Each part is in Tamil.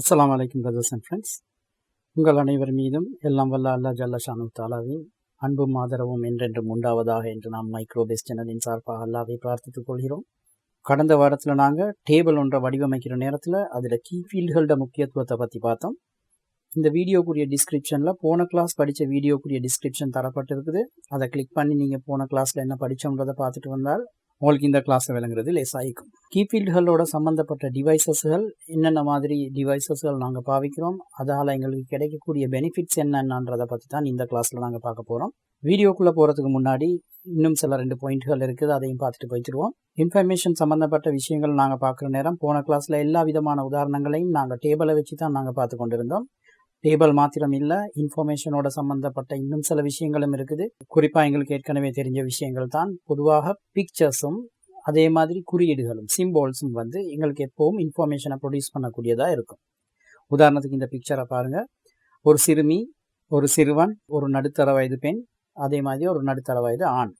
அஸ்லாம் அலைக்கும் பிரதர்ஸ் அண்ட் ஃப்ரெண்ட்ஸ் உங்கள் அனைவர் மீதும் எல்லாம் வல்ல அல்லா ஜல்ல ஷானு தாலாவின் அன்பும் ஆதரவும் என்றென்றும் உண்டாவதாக என்று நாம் மைக்ரோபேஸ் சேனலின் சார்பாக அல்லாவை பிரார்த்தித்துக் கொள்கிறோம். கடந்த வாரத்தில் நாங்கள் டேபிள் ஒன்றை வடிவமைக்கிற நேரத்தில் அதில் கீ ஃபீல்டுகளோட முக்கியத்துவத்தை பற்றி பார்த்தோம். இந்த வீடியோக்குரிய டிஸ்கிரிப்ஷனில் போன கிளாஸ் படித்த வீடியோக்குரிய டிஸ்கிரிப்ஷன் தரப்பட்டிருக்குது. அதை கிளிக் பண்ணி நீங்கள் போன கிளாஸில் என்ன படித்தோன்றதை பார்த்துட்டு வந்தால் உங்களுக்கு இந்த கிளாஸை விளங்குறது லேசாயிக்கும் கீஃபீல்டுகளோட சம்மந்தப்பட்ட டிவைசஸ்கள் என்னென்ன மாதிரி டிவைசஸ்கள் நாங்கள் பாவிக்கிறோம் அதால் எங்களுக்கு கிடைக்கக்கூடிய பெனிஃபிட்ஸ் என்னென்னன்றதை பற்றி தான் இந்த கிளாஸில் நாங்கள் பார்க்க போகிறோம் வீடியோக்குள்ளே போகிறதுக்கு முன்னாடி இன்னும் சில ரெண்டு பாயிண்ட்கள் இருக்குது அதையும் பார்த்துட்டு போயிட்டுருவோம். இன்ஃபர்மேஷன் சம்மந்தப்பட்ட விஷயங்கள் நாங்கள் பார்க்குற நேரம் போன கிளாஸில் எல்லா விதமான உதாரணங்களையும் நாங்கள் டேபிளை வச்சு தான் நாங்கள் பார்த்து கொண்டிருந்தோம். டேபிள் மாத்திரம் இல்லை இன்ஃபர்மேஷனோட சம்மந்தப்பட்ட இன்னும் சில விஷயங்களும் இருக்குது. குறிப்பாக எங்களுக்கு ஏற்கனவே தெரிஞ்ச விஷயங்கள் தான். பொதுவாக பிக்சர்ஸும் அதே மாதிரி குறியீடுகளும் சிம்போல்ஸும் வந்து எங்களுக்கு எப்பவும் இன்ஃபர்மேஷனை ப்ரொடியூஸ் பண்ணக்கூடியதாக இருக்கும். உதாரணத்துக்கு இந்த பிக்சரை பாருங்கள் ஒரு சிறுமி ஒரு சிறுவன் ஒரு நடுத்தர வயது பெண் அதே மாதிரி ஒரு நடுத்தர வயது ஆண்.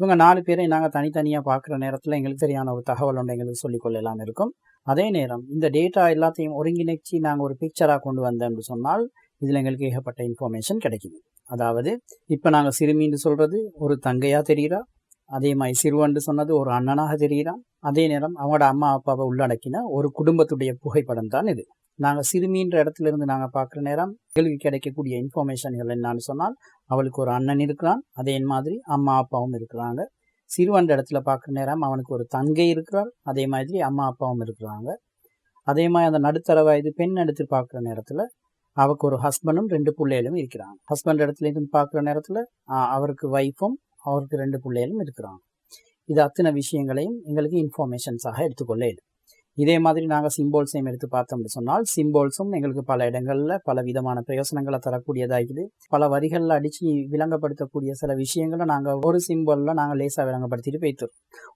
இவங்க நாலு பேரை நாங்கள் தனித்தனியாக பார்க்குற நேரத்தில் எங்களுக்கு சரியான ஒரு தகவல் ஒன்று எங்களுக்கு சொல்லிக்கொள்ளலாம் இருக்கும். அதே நேரம் இந்த டேட்டா எல்லாத்தையும் ஒருங்கிணைச்சி நாங்கள் ஒரு பிக்சராக கொண்டு வந்தோம்னு சொன்னால் இதில் எங்களுக்கு ஏகப்பட்ட இன்ஃபர்மேஷன் கிடைக்குது. அதாவது இப்போ நாங்கள் சிறுமின்னு சொல்கிறது ஒரு தங்கையாக தெரிகிறா அதே மாதிரி சிறுவன்று சொன்னது ஒரு அண்ணனாக தெரிகிறான் அதே நேரம் அவங்களோட அம்மா அப்பாவை உள்ளடக்கின ஒரு குடும்பத்துடைய புகைப்படம் தான் இது. நாங்கள் சிறுமின்ற இடத்துல இருந்து நாங்கள் பார்க்குற நேரம் எங்களுக்கு கிடைக்கக்கூடிய இன்ஃபர்மேஷன்கள் என்னான்னு சொன்னால் அவளுக்கு ஒரு அண்ணன் இருக்கிறான் அதே மாதிரி அம்மா அப்பாவும் இருக்கிறாங்க. சிறுவன் இடத்துல பார்க்குற நேரம் அவனுக்கு ஒரு தங்கை இருக்கிறாள். அதே மாதிரி அம்மா அப்பாவும் இருக்கிறாங்க. அதே மாதிரி அந்த நடுத்தர வயது பெண் எடுத்து பார்க்குற நேரத்தில் அவருக்கு ஒரு ஹஸ்பண்டும் ரெண்டு பிள்ளைகளும் இருக்கிறாங்க. ஹஸ்பண்ட் இடத்துல இருந்து பார்க்குற நேரத்தில் அவருக்கு ஒய்ஃபும் அவருக்கு ரெண்டு பிள்ளைகளும் இருக்கிறாங்க. இது அத்தனை விஷயங்களையும் எங்களுக்கு இன்ஃபர்மேஷன்ஸாக எடுத்துக்கொள்ள இதே மாதிரி நாங்கள் சிம்போல்ஸையும் எடுத்து பார்த்தோம்னு சொன்னால் சிம்போல்ஸும் எங்களுக்கு பல இடங்களில் பல விதமான பிரயோசனங்களை தரக்கூடியதாகிது. பல வரிகளில் அடித்து விளங்கப்படுத்தக்கூடிய சில விஷயங்களை நாங்கள் ஒரு சிம்போலில் நாங்கள் லேசாக விளங்கப்படுத்திட்டு போய்த்தோம்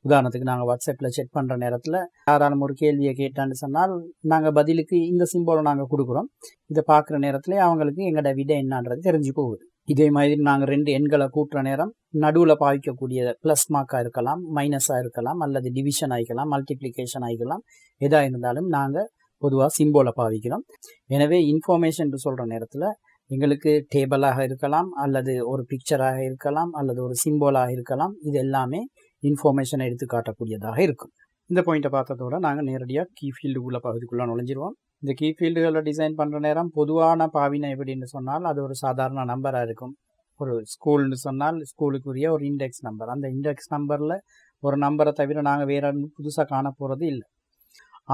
உதாரணத்துக்கு நாங்கள் வாட்ஸ்அப்பில் செக் பண்ணுற நேரத்தில் யாராலும் ஒரு கேள்வியை கேட்டான்னு சொன்னால் நாங்கள் பதிலுக்கு இந்த சிம்போலை நாங்கள் கொடுக்குறோம். இதை பார்க்குற நேரத்தில் அவங்களுக்கு எங்களோட விடை என்னன்றது தெரிஞ்சு போகுது. இதே மாதிரி நாங்கள் ரெண்டு எண்களை கூட்டுற நேரம் நடுவில் பாவிக்கக்கூடிய ப்ளஸ் மார்க்காக இருக்கலாம் மைனஸாக இருக்கலாம் அல்லது டிவிஷன் ஆகிக்கலாம் மல்டிப்ளிகேஷன் ஆகிக்கலாம் எதாக இருந்தாலும் நாங்கள் பொதுவாக சிம்போலை பாவிக்கிறோம். எனவே இன்ஃபர்மேஷன் சொல்கிற நேரத்தில் எங்களுக்கு டேபிளாக இருக்கலாம் அல்லது ஒரு பிக்சராக இருக்கலாம் அல்லது ஒரு சிம்போலாக இருக்கலாம் இது எல்லாமே இன்ஃபர்மேஷனை எடுத்து காட்டக்கூடியதாக இருக்கும். இந்த பாயிண்ட்டை பார்த்ததோட நாங்கள் நேரடியாக கீ ஃபீல்டுக்குள்ளே பகுதிக்குள்ளே நுழைஞ்சிருவோம். இந்த கீ ஃபீல்டுகளை டிசைன் பண்ணுற நேரம் பொதுவான பாவினை எப்படின்னு சொன்னால் அது ஒரு சாதாரண நம்பராக இருக்கும். ஒரு ஸ்கூல்னு சொன்னால் ஸ்கூலுக்குரிய ஒரு இண்டெக்ஸ் நம்பர். அந்த இண்டெக்ஸ் நம்பரில் ஒரு நம்பரை தவிர நாங்கள் வேற புதுசாக காண போகிறது இல்லை.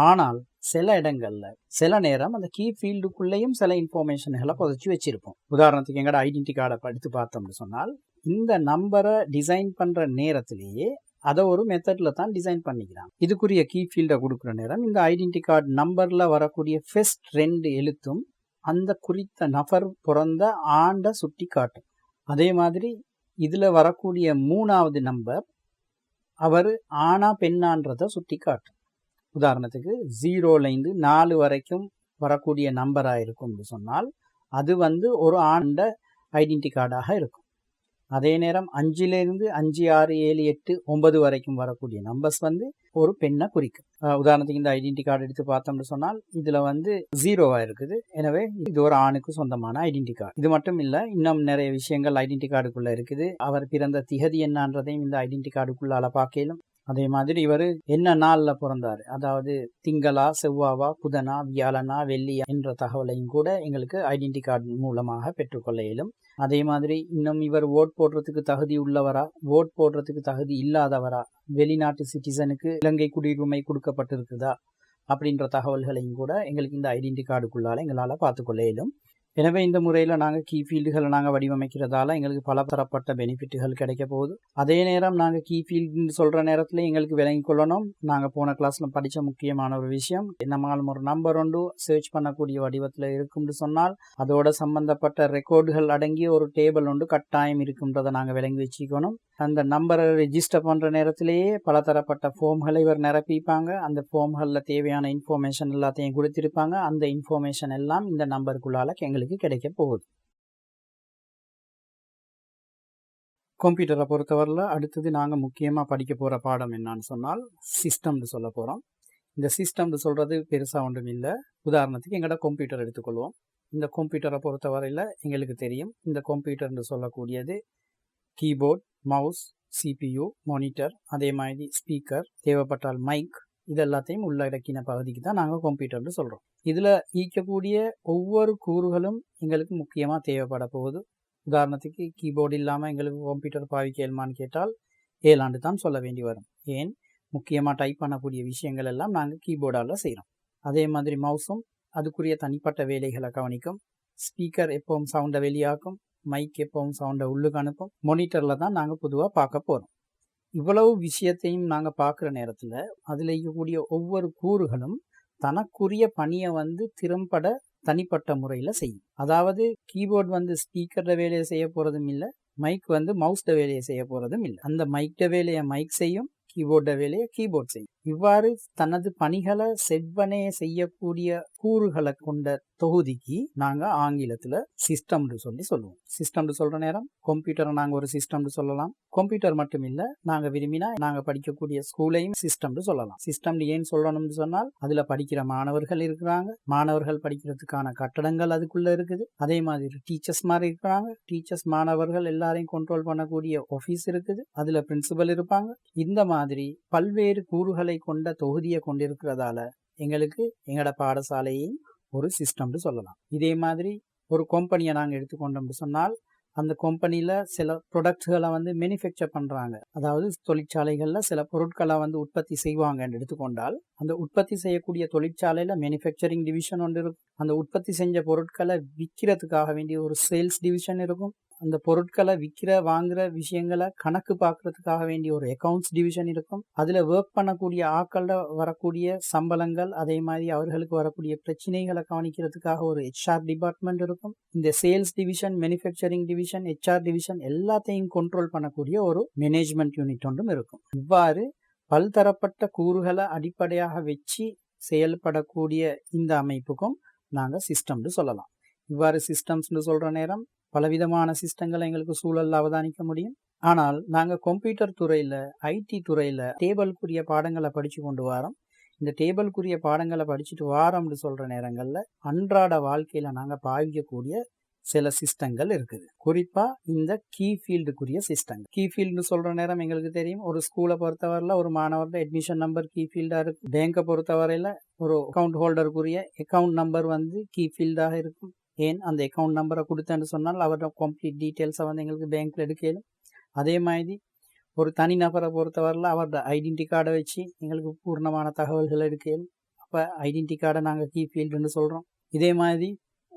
ஆனால் சில இடங்களில் சில நேரம் அந்த கீ ஃபீல்டுக்குள்ளேயும் சில இன்ஃபர்மேஷன்களை புதைச்சி வச்சுருப்போம். உதாரணத்துக்கு எங்களோட ஐடென்டி கார்டை எடுத்து பார்த்தோம்னு சொன்னால் இந்த நம்பரை டிசைன் பண்ணுற நேரத்திலேயே அதை ஒரு மெத்தடில் தான் டிசைன் பண்ணிக்கிறாங்க. இதுக்குரிய கீ ஃபீல்டை கொடுக்குற நேரம் இந்த ஐடென்டி கார்டு நம்பரில் வரக்கூடிய ஃபெஸ்ட் ரெண்டு எழுத்தும் அந்த குறித்த நபர் பிறந்த ஆண்டை சுட்டி காட்டும். அதே மாதிரி இதில் வரக்கூடிய மூணாவது நம்பர் அவர் ஆனா பெண்ணான்றதை சுட்டி காட்டும். உதாரணத்துக்கு ஜீரோலேருந்து நாலு வரைக்கும் வரக்கூடிய நம்பராக இருக்கும்னு சொன்னால் அது வந்து ஒரு ஆண்ட ஐடென்டி கார்டாக இருக்கும். அதே நேரம் அஞ்சிலிருந்து அஞ்சு ஆறு ஏழு எட்டு ஒன்பது வரைக்கும் வரக்கூடிய நம்பர்ஸ் வந்து ஒரு பெண்ணை குறிக்கும். உதாரணத்துக்கு இந்த ஐடென்டி கார்டு எடுத்து பார்த்தோம்னு சொன்னால் இதில் வந்து ஜீரோவாக இருக்குது. எனவே இது ஒரு ஆணுக்கு சொந்தமான ஐடென்டி கார்டு இது மட்டும் இல்லை இன்னும் நிறைய விஷயங்கள் ஐடென்டி கார்டுக்குள்ளே இருக்குது. அவர் பிறந்த திகதி என்னன்றதையும் இந்த ஐடென்டி கார்டுக்குள்ளால பார்க்கலும் அதே மாதிரி இவர் என்ன நாளில் பிறந்தார்? அதாவது திங்களா செவ்வாவா புதனா வியாழனா வெள்ளியா என்ற தகவலையும் கூட எங்களுக்கு ஐடென்டி கார்டு மூலமாக பெற்றுக்கொள்ள இயலும் அதே மாதிரி இன்னும் இவர் ஓட் போடுறதுக்கு தகுதி உள்ளவரா? ஓட் போடுறதுக்கு தகுதி இல்லாதவரா? வெளிநாட்டு சிட்டிசனுக்கு இலங்கை குடியுரிமை கொடுக்கப்பட்டிருக்குதா? அப்படின்ற தகவல்களையும் கூட எங்களுக்கு இந்த ஐடென்டி கார்டுக்குள்ளால எங்களால் பார்த்துக்கொள்ள இயலும் எனவே இந்த முறையில் நாங்கள் கீ ஃபீல்டுகளை நாங்கள் வடிவமைக்கிறதால எங்களுக்கு பல தரப்பட்ட பெனிஃபிட்டுகள் கிடைக்க போகுது. அதே நேரம் நாங்கள் கீ ஃபீல்டுன்னு சொல்கிற நேரத்தில் எங்களுக்கு விளங்கி கொள்ளணும். நாங்கள் போன கிளாஸில் படித்த முக்கியமான ஒரு விஷயம் நம்மளால் ஒரு நம்பர் ஒன்று சர்ச் பண்ணக்கூடிய வடிவத்தில் இருக்கும்னு சொன்னால் அதோட சம்பந்தப்பட்ட ரெக்கார்டுகள் அடங்கிய ஒரு டேபிள் ஒன்று கட்டாயம் இருக்குன்றதை நாங்கள் விளங்கி வச்சுக்கணும். அந்த நம்பரை ரிஜிஸ்டர் பண்ணுற நேரத்திலேயே பலதரப்பட்ட ஃபார்ம்களை இவர் நிரப்பிப்பாங்க. அந்த ஃபார்ம்களில் தேவையான இன்ஃபர்மேஷன் எல்லாத்தையும் கொடுத்துருப்பாங்க. அந்த இன்ஃபர்மேஷன் எல்லாம் இந்த நம்பருக்குள்ளால எங்களுக்கு கிடைக்க போகுது. கம்ப்யூட்டரை பொறுத்தவரையில் அடுத்தது நாங்கள் முக்கியமாக படிக்க போகிற பாடம் என்னான்னு சொன்னால் சிஸ்டம்னு சொல்ல போகிறோம் இந்த சிஸ்டம்னு சொல்கிறது பெருசாக ஒன்றும் இல்லை. உதாரணத்துக்கு எங்களோட கம்ப்யூட்டர் எடுத்துக்கொள்வோம். இந்த கம்ப்யூட்டரை பொறுத்தவரையில் எங்களுக்கு தெரியும். இந்த கம்ப்யூட்டர்னு சொல்லக்கூடியது கீபோர்ட் மவுஸ் சிபியு மானிட்டர் அதே மாதிரி ஸ்பீக்கர் தேவைப்பட்டால் மைக் இது எல்லாத்தையும் உள்ளடக்கின பகுதிக்கு தான் நாங்கள் கம்ப்யூட்டர்னு சொல்கிறோம் இதில் ஈக்கக்கூடிய ஒவ்வொரு கூறுகளும் எங்களுக்கு முக்கியமாக தேவைப்பட போகுது. உதாரணத்துக்கு கீபோர்டு இல்லாமல் எங்களுக்கு கம்ப்யூட்டர் பாவிக்க இயல்மான்னு கேட்டால் ஏழாண்டு தான் சொல்ல வேண்டி வரும். ஏன்? முக்கியமாக டைப் பண்ணக்கூடிய விஷயங்கள் எல்லாம் நாங்கள் கீபோர்டால் செய்கிறோம் அதே மாதிரி மவுஸும் அதுக்குரிய தனிப்பட்ட வேலைகளை கவனிக்கும். ஸ்பீக்கர் எப்பவும் சவுண்டை வெளியாக்கும். மைக் எப்பவும் சவுண்டை உள்ளுக்கு அனுப்பும். மொனிட்டரில் தான் நாங்கள் பொதுவாக பார்க்க போகிறோம் இவ்வளவு விஷயத்தையும் நாங்கள் பார்க்குற நேரத்தில் அதில் இருக்கக்கூடிய ஒவ்வொரு கூறுகளும் தனக்குரிய பணியை வந்து திறம்பட தனிப்பட்ட முறையில் செய்யும். அதாவது கீபோர்ட் வந்து ஸ்பீக்கரோட வேலையை செய்ய போகிறதும் இல்லை மைக் வந்து மவுஸ்ட வேலையை செய்ய போகிறதும் இல்லை. அந்த மைக்ட வேலையை மைக் செய்யும் கீபோர்ட வேலையை கீபோர்ட் செய்யும். இவ்வாறு தனது பணிகளை செவ்வனே செய்யக்கூடிய கூறுகளை கொண்ட தொகுதிக்கு நாங்க ஆங்கிலத்துல சிஸ்டம்னு சொல்லி சொல்லுவோம். சிஸ்டம்னு சொல்ற நேரம் கம்ப்யூட்டரை நாங்க ஒரு சிஸ்டம்னு சொல்லலாம். கம்ப்யூட்டர் மட்டும் இல்ல நாங்க விரும்பினா நாங்க படிக்கக்கூடிய ஸ்கூலையும் சிஸ்டம்னு சொல்லலாம். சிஸ்டம் ஏன் சொல்லணும்னு சொன்னால் அதுல படிக்கிற மாணவர்கள் இருக்கிறாங்க. மாணவர்கள் படிக்கிறதுக்கான கட்டடங்கள் அதுக்குள்ள இருக்குது. அதே மாதிரி டீச்சர்ஸ் மாதிரி இருக்கிறாங்க. டீச்சர்ஸ் மாணவர்கள் எல்லாரையும் கண்ட்ரோல் பண்ணக்கூடிய ஆஃபீஸ் இருக்குது. அதுல பிரின்சிபல் இருப்பாங்க. இந்த மாதிரி பல்வேறு கூறுகளை கொண்ட தொகுதியை கொண்டிருக்கிறதால எங்களுக்கு எங்களோட பாடசாலையும் ஒரு சிஸ்டம்னு சொல்லலாம். இதே மாதிரி ஒரு கம்பெனியை நாங்கள் எடுத்துக்கொண்டோம்னு சொன்னால் அந்த கம்பெனியில் சில ப்ரொடக்ட்களை வந்து மேனுஃபேக்சர் பண்ணுறாங்க அதாவது தொழிற்சாலைகளில் சில பொருட்களை வந்து உற்பத்தி செய்வாங்கன்னு எடுத்துக்கொண்டால் அந்த உற்பத்தி செய்யக்கூடிய தொழிற்சாலையில் மேனுஃபேக்சரிங் டிவிஷன் ஒன்று இருக்கும். அந்த உற்பத்தி செஞ்ச பொருட்களை விற்கிறதுக்காக வேண்டிய ஒரு சேல்ஸ் டிவிஷன் இருக்கும். அந்த பொருட்களை விற்கிற வாங்குற விஷயங்களை கணக்கு பார்க்கறதுக்காக வேண்டிய ஒரு அக்கவுண்ட்ஸ் டிவிஷன் இருக்கும். அதில் ஒர்க் பண்ணக்கூடிய ஆக்கள வரக்கூடிய சம்பளங்கள் அதே மாதிரி அவர்களுக்கு வரக்கூடிய பிரச்சனைகளை கவனிக்கிறதுக்காக ஒரு ஹெச்ஆர் டிபார்ட்மெண்ட் இருக்கும். இந்த sales division manufacturing division HR division எல்லாத்தையும் கண்ட்ரோல் பண்ணக்கூடிய ஒரு மேனேஜ்மெண்ட் யூனிட் ஒன்றும் இருக்கும். இவ்வாறு பல்தரப்பட்ட கூறுகளை அடிப்படையாக வச்சு செயல்படக்கூடிய இந்த அமைப்புக்கும் நாங்கள் சிஸ்டம்னு சொல்லலாம். இவ்வாறு சிஸ்டம்ஸ்னு சொல்கிற நேரம் பலவிதமான சிஸ்டங்களை எங்களுக்கு சூழலில் அவதானிக்க முடியும். ஆனால் நாங்கள் கம்ப்யூட்டர் துறையில் ஐடி துறையில் டேபிளுக்குரிய பாடங்களை படித்து கொண்டு வரோம். இந்த டேபிளுக்குரிய பாடங்களை படிச்சுட்டு வாரோம்னு சொல்கிற நேரங்களில் அன்றாட வாழ்க்கையில் நாங்கள் பாவிக்கக்கூடிய சில சிஸ்டங்கள் இருக்குது. குறிப்பாக இந்த கீ ஃபீல்டுக்குரிய சிஸ்டம் கீ ஃபீல்டு சொல்கிற நேரம் எங்களுக்கு தெரியும். ஒரு ஸ்கூலை பொறுத்தவரையில் ஒரு மாணவர்கிட்ட அட்மிஷன் நம்பர் கீ ஃபீல்டாக இருக்கும். பேங்கை பொறுத்தவரையில் ஒரு அக்கௌண்ட் ஹோல்டருக்குரிய அக்கௌண்ட் நம்பர் வந்து கீ ஃபீல்டாக இருக்கும். ஏன் அந்த அக்கௌண்ட் நம்பரை கொடுத்தேன்னு சொன்னால் அவரோட கம்ப்ளீட் டீட்டெயில்ஸை வந்து எங்களுக்கு பேங்க்கில் எடுக்கலும் அதே மாதிரி ஒரு தனி நபரை பொறுத்தவரையில் அவரோட ஐடென்டி கார்டை வச்சு எங்களுக்கு பூர்ணமான தகவல்கள் எடுக்கலும் அப்போ ஐடென்டி கார்டை நாங்கள் கீ ஃபீல்டுன்னு சொல்கிறோம் இதே மாதிரி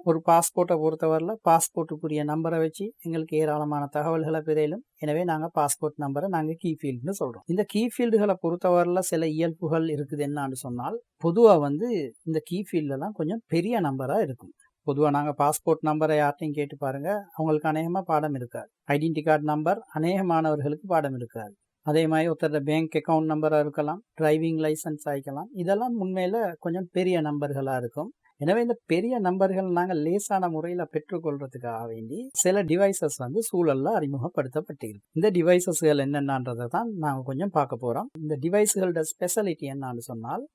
ஒரு பாஸ்போர்ட்டை பொறுத்தவரையில் பாஸ்போர்ட்டுக்குரிய நம்பரை வச்சு எங்களுக்கு ஏராளமான தகவல்களை பெறையிலும் எனவே நாங்கள் பாஸ்போர்ட் நம்பரை நாங்கள் கீ ஃபீல்டுன்னு சொல்கிறோம் இந்த கீ ஃபீல்டுகளை பொறுத்தவரையில் சில இயல்புகள் இருக்குது என்னான்னு சொன்னால் பொதுவாக வந்து இந்த கீ ஃபீல்டெல்லாம் கொஞ்சம் பெரிய நம்பராக இருக்கும். பொதுவாக நாங்கள் பாஸ்போர்ட் நம்பரை யார்ட்டையும் கேட்டு பாருங்கள் அவங்களுக்கு அநேகமாக பாடம் இருக்காது. ஐடென்டி கார்டு நம்பர் அநேக மாணவர்களுக்கு பாடம் இருக்காது. அதே மாதிரி ஒருத்தர் பேங்க் அக்கௌண்ட் நம்பராக இருக்கலாம் டிரைவிங் லைசன்ஸ் ஆகிக்கலாம் இதெல்லாம் உண்மையில் கொஞ்சம் பெரிய நம்பர்களாக இருக்கும். எனவே இந்த பெரிய நம்பர்கள் நாங்கள் லேசான முறையில் பெற்றுக்கொள்றதுக்காக வேண்டி சில டிவைசஸ் வந்து சூழலில் அறிமுகப்படுத்தப்பட்டிருக்கு. இந்த டிவைசஸ்கள் என்னென்னன்றதை தான் நாங்கள் கொஞ்சம் பார்க்க போகிறோம் இந்த டிவைஸ்களோட ஸ்பெஷாலிட்டி என்னன்னு சொன்னால்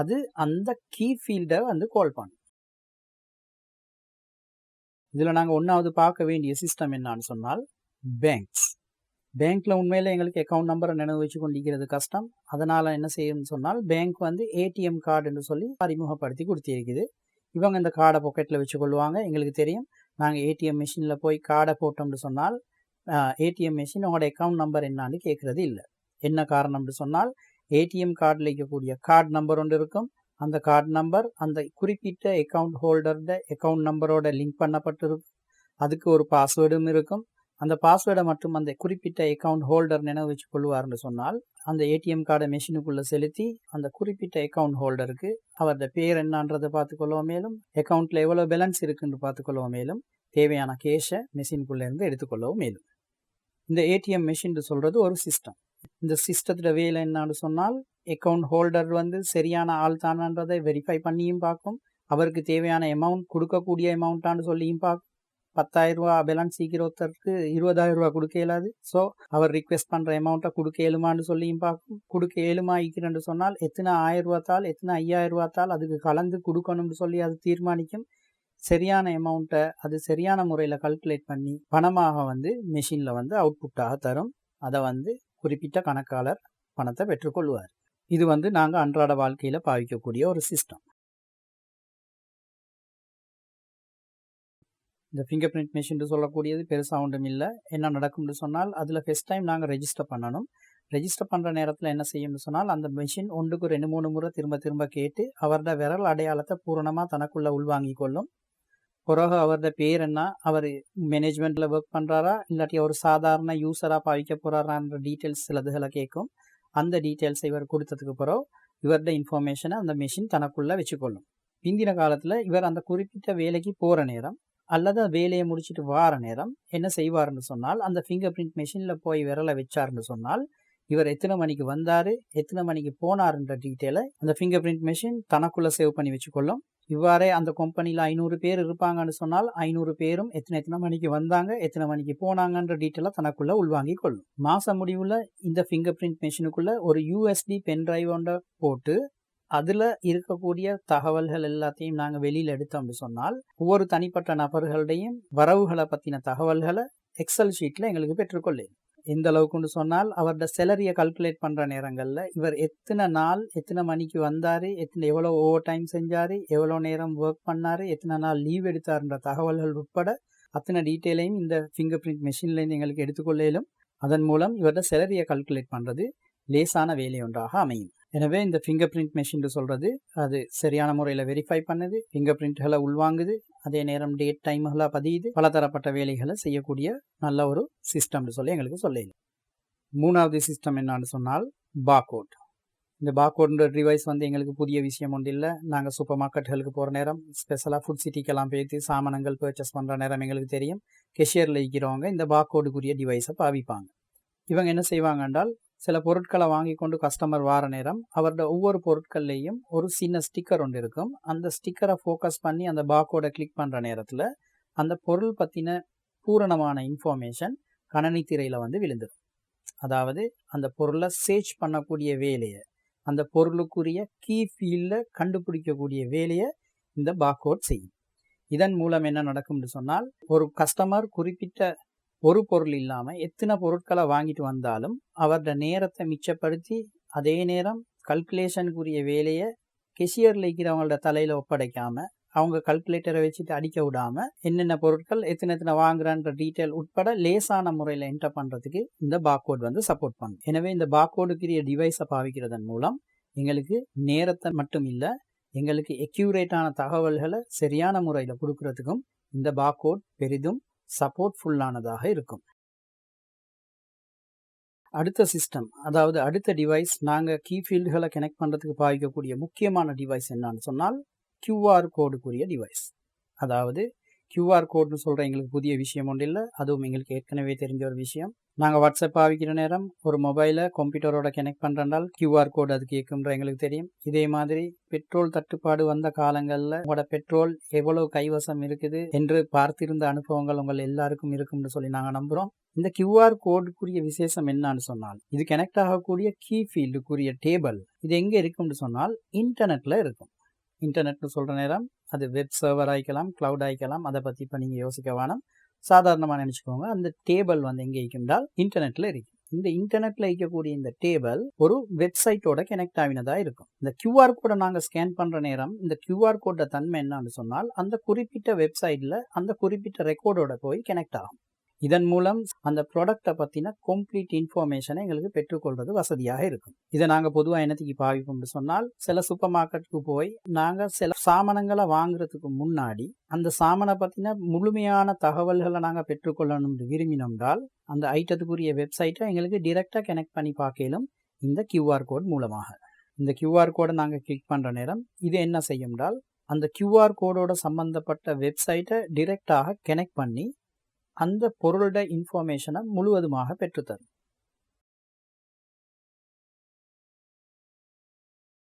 அது அந்த கீ ஃபீல்டை வந்து கால் பண்ணும். இதில் நாங்கள் ஒன்றாவது பார்க்க வேண்டிய சிஸ்டம் என்னான்னு சொன்னால் பேங்க்ஸ் பேங்க்கில் உண்மையில் எங்களுக்கு அக்கௌண்ட் நம்பரை நினைவு வச்சு கொண்டிருக்கிறது கஷ்டம். அதனால் என்ன செய்யணும்னு சொன்னால் பேங்க் வந்து ஏடிஎம் கார்டுன்னு சொல்லி அறிமுகப்படுத்தி கொடுத்திருக்குது. இவங்க இந்த கார்டை பாக்கெட்டில் வச்சு கொள்வாங்க எங்களுக்கு தெரியும். நாங்கள் ஏடிஎம் மிஷினில் போய் கார்டை போட்டோம்னு சொன்னால் ஏடிஎம் மிஷின் உங்களோட அக்கௌண்ட் நம்பர் என்னான்னு கேட்குறது இல்லை. என்ன காரணம்னு சொன்னால் ஏடிஎம் கார்டில் இருக்கக்கூடிய கார்டு நம்பர் ஒன்று இருக்கும். அந்த கார்டு நம்பர் அந்த குறிப்பிட்ட அக்கௌண்ட் ஹோல்டரோட அக்கௌண்ட் நம்பரோட லிங்க் பண்ணப்பட்டிருக்கும். அதுக்கு ஒரு பாஸ்வேர்டும் இருக்கும். அந்த பாஸ்வேர்டை மட்டும் அந்த குறிப்பிட்ட அக்கௌண்ட் ஹோல்டர் நினைவு வச்சு கொள்வார்னு சொன்னால் அந்த ஏடிஎம் கார்டை மெஷினுக்குள்ளே செலுத்தி அந்த குறிப்பிட்ட அக்கௌண்ட் ஹோல்டருக்கு அவரது பேர் என்னன்றதை பார்த்துக்கொள்ளவும் மேலும் அக்கௌண்ட்டில் எவ்வளோ பேலன்ஸ் இருக்குன்னு பார்த்துக்கொள்ளவும் மேலும் தேவையான கேஷை மெஷினுக்குள்ளேருந்து எடுத்துக்கொள்ளவும் மேலும். இந்த ஏடிஎம் மெஷின் சொல்கிறது ஒரு சிஸ்டம் இந்த சிஸ்டத்தில் வேலை என்னன்னு சொன்னால் அக்கௌண்ட் ஹோல்டர் வந்து சரியான ஆள் தானன்றதை வெரிஃபை பண்ணியும் பார்க்கும். அவருக்கு தேவையான அமௌண்ட் கொடுக்கக்கூடிய அமௌண்ட்டான்னு சொல்லியும் பார்க்கும். பத்தாயிரம் ரூபா பேலன்ஸ் சீக்கிரம் ஒருத்தருக்கு இருபதாயிரம் ரூபா கொடுக்க இயலாது. ஸோ அவர் ரிக்வெஸ்ட் பண்ணுற அமௌண்ட்டை கொடுக்க இயலுமான்னு சொல்லியும் பார்க்கும். கொடுக்க இயலுமா ஈக்கிறேன்னு சொன்னால் எத்தனை ஆயிரம் ரூபாத்தால் எத்தனை ஐயாயிரம் ரூபாத்தால் அதுக்கு கலந்து கொடுக்கணும்னு சொல்லி அது தீர்மானிக்கும். சரியான அமௌண்ட்டை அது சரியான முறையில் கல்குலேட் பண்ணி பணமாக வந்து மெஷினில் வந்து அவுட்புட்டாக தரும். அதை வந்து குறிப்பிட்ட கணக்காளர் பணத்தை பெற்றுக்கொள்வார் இது வந்து நாங்கள் அன்றாட வாழ்க்கையில் பாவிக்கக்கூடிய ஒரு சிஸ்டம் இந்த ஃபிங்கர் பிரிண்ட் மிஷின் சொல்லக்கூடியது பெருசாக ஒன்றும் இல்லை. என்ன நடக்கும்னு சொன்னால் அதில் ஃபஸ்ட் டைம் நாங்கள் ரெஜிஸ்டர் பண்ணணும். ரெஜிஸ்டர் பண்ணுற நேரத்தில் என்ன செய்யும்னு சொன்னால் அந்த மிஷின் ஒன்றுக்கு ரெண்டு மூணு முறை திரும்ப திரும்ப கேட்டு அவரோட விரல் அடையாளத்தை பூரணமாக தனக்குள்ளே உள்வாங்கி கொள்ளும். பிறகு அவரது பேர் என்ன? அவர் மேனேஜ்மெண்ட்டில் ஒர்க் பண்ணுறாரா இல்லாட்டி அவர் சாதாரண யூஸராக பாவிக்க போகிறாரான்ற டீட்டெயில்ஸ் சிலதுகளை கேட்கும். அந்த டீட்டெயில்ஸை இவர் கொடுத்ததுக்கு பிறகு இவரோட இன்ஃபர்மேஷனை அந்த மிஷின் தனக்குள்ளே வச்சுக்கொள்ளும். பிந்தின காலத்தில் இவர் அந்த குறிப்பிட்ட வேலைக்கு போகிற நேரம் அல்லது வேலையை முடிச்சுட்டு வார நேரம் என்ன செய்வார்னு சொன்னால் அந்த ஃபிங்கர் பிரிண்ட் மிஷினில் போய் விரலை வச்சார்னு சொன்னால் இவர் எத்தனை மணிக்கு வந்தார் எத்தனை மணிக்கு போனாருன்ற டீட்டெயிலை அந்த ஃபிங்கர் பிரிண்ட் மிஷின் தனக்குள்ளே சேவ் பண்ணி வச்சுக்கொள்ளும். இவ்வாறே அந்த கம்பெனியில் ஐநூறு பேர் இருப்பாங்கன்னு சொன்னால் ஐநூறு பேரும் எத்தனை எத்தனை மணிக்கு வந்தாங்க எத்தனை மணிக்கு போனாங்கன்ற டீட்டெயிலாக தனக்குள்ளே உள்வாங்கி கொள்ளும். மாத முடிவில் இந்த ஃபிங்கர் பிரிண்ட் மிஷினுக்குள்ளே ஒரு யூஎஸ்டி பென் டிரைவ் ஒன்றை போட்டு அதில் இருக்கக்கூடிய தகவல்கள் எல்லாத்தையும் நாங்கள் வெளியில் எடுத்தோம்னு சொன்னால் ஒவ்வொரு தனிப்பட்ட நபர்களுடையும் வரவுகளை பற்றின தகவல்களை எக்ஸல் ஷீட்டில் எங்களுக்கு பெற்றுக்கொள்ளேன் எந்த அளவுக்குன்னு சொன்னால் அவரோட செலரியை கல்குலேட் பண்ணுற நேரங்களில் இவர் எத்தனை நாள் எத்தனை மணிக்கு வந்தார் எத்தனை எவ்வளோ ஓவர் டைம் செஞ்சார் எவ்வளோ நேரம் ஒர்க் பண்ணார் எத்தனை நாள் லீவ் எடுத்தார்ன்ற தகவல்கள் உட்பட அத்தனை டீட்டெயிலையும் இந்த ஃபிங்கர் பிரிண்ட் மெஷின்லேருந்து எங்களுக்கு எடுத்துக்கொள்ளலும் அதன் மூலம் இவரோட செலரியை கல்குலேட் பண்ணுறது லேசான வேலை ஒன்றாக அமையும். எனவே இந்த ஃபிங்கர் பிரிண்ட் மெஷின் சொல்கிறது அது சரியான முறையில் வெரிஃபை பண்ணுது ஃபிங்கர் பிரிண்ட்களை உள்வாங்குது அதே நேரம் டேட் டைம்களாக பதியுது பலதரப்பட்ட வேலைகளை செய்யக்கூடிய நல்ல ஒரு சிஸ்டம்னு சொல்லி எங்களுக்கு சொல்லல மூணாவது சிஸ்டம் என்னான்னு சொன்னால் பாகோட் இந்த பாகோட்ன்ற டிவைஸ் வந்து எங்களுக்கு புதிய விஷயம் ஒன்று இல்லை. நாங்கள் சூப்பர் மார்க்கெட்டுகளுக்கு போகிற நேரம் ஸ்பெஷலாக ஃபுட் சிட்டிக்கெல்லாம் போய்த்து சாமானங்கள் பர்ச்சேஸ் பண்ணுற நேரம் எங்களுக்கு தெரியும். கெஷியரில் இருக்கிறவங்க இந்த பாகோடுக்குரிய டிவைஸை பாவிப்பாங்க. இவங்க என்ன செய்வாங்க என்றால் சில பொருட்களை வாங்கி கொண்டு கஸ்டமர் வார நேரம் அவரோட ஒவ்வொரு பொருட்கள்லேயும் ஒரு சின்ன ஸ்டிக்கர் ஒன்று இருக்கும். அந்த ஸ்டிக்கரை ஃபோக்கஸ் பண்ணி அந்த பாக்கோடை கிளிக் பண்ணுற நேரத்தில் அந்த பொருள் பற்றின பூரணமான இன்ஃபர்மேஷன் கணனி திரையில் வந்து விழுந்துடும் அதாவது அந்த பொருளை சேச் பண்ணக்கூடிய வேலையை அந்த பொருளுக்குரிய கீ ஃபீல்டில் கண்டுபிடிக்கக்கூடிய வேலையை இந்த பாக்கோட் செய்யும். இதன் மூலம் என்ன நடக்கும்னு சொன்னால் ஒரு கஸ்டமர் குறிப்பிட்ட ஒரு பொருள் இல்லாமல் எத்தனை பொருட்களை வாங்கிட்டு வந்தாலும் அவரோட நேரத்தை மிச்சப்படுத்தி அதே நேரம் கல்குலேஷனுக்குரிய வேலையை கெஷியரில் இருக்கிறவங்களோட தலையில் ஒப்படைக்காமல் அவங்க கல்குலேட்டரை வச்சுட்டு அடிக்க விடாமல் என்னென்ன பொருட்கள் எத்தனை எத்தனை வாங்குறான்ற டீட்டெயில் உட்பட லேசான முறையில் என்டர் பண்ணுறதுக்கு இந்த பாக்கோட் வந்து சப்போர்ட் பண்ணும். எனவே இந்த பாக்கோடுக்குரிய டிவைஸை பாவிக்கிறதன் மூலம் எங்களுக்கு நேரத்தை மட்டும் இல்லை எங்களுக்கு எக்யூரேட்டான தகவல்களை சரியான முறையில் கொடுக்கறதுக்கும் இந்த பாக்கோட் பெரிதும் சப்போர்ட்ஃபுல்லானதாக இருக்கும். அடுத்த சிஸ்டம் அதாவது அடுத்த டிவைஸ் நாங்கள் கீ ஃபீல்டுகளை கனெக்ட் பண்ணுறதுக்கு பாவிக்கக்கூடிய முக்கியமான டிவைஸ் என்னன்னு சொன்னால் கியூஆர் கோடுக்குரிய டிவைஸ் அதாவது கியூஆர் கோட்னு சொல்கிற எங்களுக்கு புதிய விஷயம் ஒன்றும் இல்லை அதுவும் எங்களுக்கு ஏற்கனவே தெரிஞ்ச ஒரு விஷயம். நாங்கள் வாட்ஸ்அப் ஆவிக்கிற நேரம் ஒரு மொபைலை கம்ப்யூட்டரோட கனெக்ட் பண்ணுறதால் கியூஆர் கோடு அது கேட்குன்ற எங்களுக்கு தெரியும். இதே மாதிரி பெட்ரோல் தட்டுப்பாடு வந்த காலங்களில் உங்களோட பெட்ரோல் எவ்வளவு கைவசம் இருக்குது என்று பார்த்திருந்த அனுபவங்கள் உங்கள் எல்லாருக்கும் இருக்கும்னு சொல்லி நாங்கள் நம்புகிறோம் இந்த கியூஆர் கோடுக்குரிய விசேஷம் என்னன்னு சொன்னால் இது கனெக்ட் ஆகக்கூடிய கீ ஃபீல்டுக்குரிய டேபிள் இது எங்கே இருக்கும்னு சொன்னால் இன்டர்நெட்டில் இருக்கும். இன்டர்நெட்னு சொல்கிற நேரம் அது வெப் சர்வர் ஆகிக்கலாம் க்ளவுட் ஆகிக்கலாம் அதை பற்றி இப்போ நீங்கள் யோசிக்க வேணாம். சாதாரணமாக நினச்சிக்கோங்க. அந்த டேபிள் வந்து எங்கே இருக்கின்றால் இன்டர்நெட்டில் இருக்கு. இந்த இன்டர்நெட்டில் இருக்கக்கூடிய இந்த டேபிள் ஒரு வெப்சைட்டோட கனெக்ட் ஆகினதாக இருக்கும். இந்த கியூஆர் கோடை நாங்கள் ஸ்கேன் பண்ணுற நேரம் இந்த கியூஆர் கோட தன்மை என்னன்னு சொன்னால் அந்த குறிப்பிட்ட வெப்சைட்டில் அந்த குறிப்பிட்ட ரெக்கார்டோட போய் கனெக்ட் ஆகும். இதன் மூலம் அந்த ப்ராடக்டை பற்றின கம்ப்ளீட் இன்ஃபர்மேஷனை எங்களுக்கு பெற்றுக்கொள்வது வசதியாக இருக்கும். இதை நாங்கள் பொதுவாக என்னத்துக்கு பாவிப்போம்னு சொன்னால் சில சூப்பர் மார்க்கெட்டுக்கு போய் நாங்கள் சில சாமானங்களை வாங்குறதுக்கு முன்னாடி அந்த சாமானை பற்றின முழுமையான தகவல்களை நாங்கள் பெற்றுக்கொள்ளணும்னு விரும்பினோம்னால் அந்த ஐட்டத்துக்குரிய வெப்சைட்டை எங்களுக்கு டிரெக்டாக கனெக்ட் பண்ணி பார்க்கலும் இந்த கியூஆர் கோட் மூலமாக. இந்த கியூஆர் கோடை நாங்கள் கிளிக் பண்ணுற நேரம் இது என்ன செய்யும்னால் அந்த கியூஆர் கோடோட சம்பந்தப்பட்ட வெப்சைட்டை டிரெக்டாக கனெக்ட் பண்ணி அந்த பொருளோட இன்ஃபர்மேஷனை முழுவதுமாக பெற்றுத்தரும்.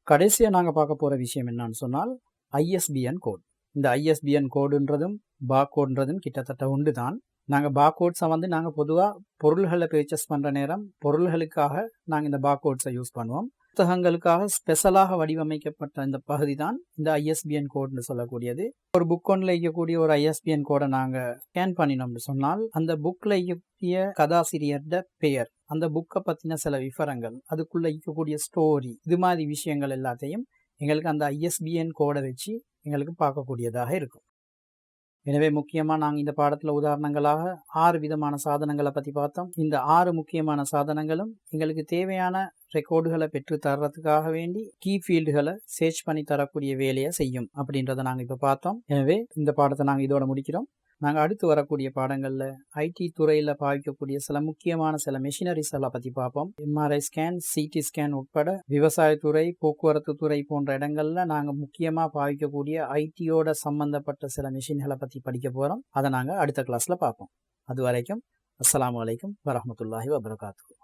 கடைசியாக நாங்கள் பார்க்க போகிற விஷயம் என்னன்னு சொன்னால் ஐஎஸ்பிஎன் கோட் இந்த ஐஎஸ்பிஎன் கோடுன்றதும் பாக்கோட்ன்றதும் கிட்டத்தட்ட உண்டு தான் நாங்கள் பாக்கோட்ஸை வந்து நாங்கள் பொதுவாக பொருள்களை பர்ச்சேஸ் பண்ணுற நேரம் பொருள்களுக்காக நாங்கள் இந்த பாக்கோட்ஸை யூஸ் பண்ணுவோம். புத்தகங்களுக்காக ஸ்பெஷலாக வடிவமைக்கப்பட்ட இந்த பகுதி தான் இந்த ஐஎஸ்பிஎன் கோட்னு சொல்லக்கூடியது. ஒரு புக் ஒன்றில் இருக்கக்கூடிய ஒரு ஐஎஸ்பிஎன் கோடை நாங்கள் ஸ்கேன் பண்ணினோம்னு சொன்னால் அந்த புக்கில் இருக்கக்கூடிய கதாசிரியர்ட பெயர் அந்த புக்கை பற்றின சில விவரங்கள் அதுக்குள்ளே இருக்கக்கூடிய ஸ்டோரி இது மாதிரி விஷயங்கள் எல்லாத்தையும் எங்களுக்கு அந்த ஐஎஸ்பிஎன் கோடை வச்சு எங்களுக்கு பார்க்கக்கூடியதாக இருக்கும். எனவே முக்கியமாக நாங்கள் இந்த பாடத்தில் உதாரணங்களாக ஆறு விதமான சாதனங்களை பற்றி பார்த்தோம். இந்த ஆறு முக்கியமான சாதனங்களும் எங்களுக்கு தேவையான ரெக்கார்டுகளை பெற்று தர்றதுக்காக வேண்டி கீ ஃபீல்டுகளை சேர்ச் பண்ணி தரக்கூடிய வேலையை செய்யும் அப்படின்றத நாங்கள் இப்போ பார்த்தோம். எனவே இந்த பாடத்தை நாங்கள் இதோட முடிக்கிறோம். நாங்கள் அடுத்து வரக்கூடிய பாடங்களில் ஐடி துறையில் பாவிக்கக்கூடிய சில முக்கியமான சில மெஷினரிஸ் எல்லாம் பற்றி பார்ப்போம். எம்ஆர்ஐ ஸ்கேன் சிடி ஸ்கேன் உட்பட விவசாயத்துறை போக்குவரத்து துறை போன்ற இடங்களில் நாங்கள் முக்கியமாக பாவிக்கக்கூடிய ஐடியோட சம்பந்தப்பட்ட சில மிஷின்களை பற்றி படிக்க போகிறோம் அதை நாங்கள் அடுத்த கிளாஸில் பார்ப்போம். அது வரைக்கும் அஸ்லாம் வலைக்கம் வரமத்துல்லாஹி வபரகாத்து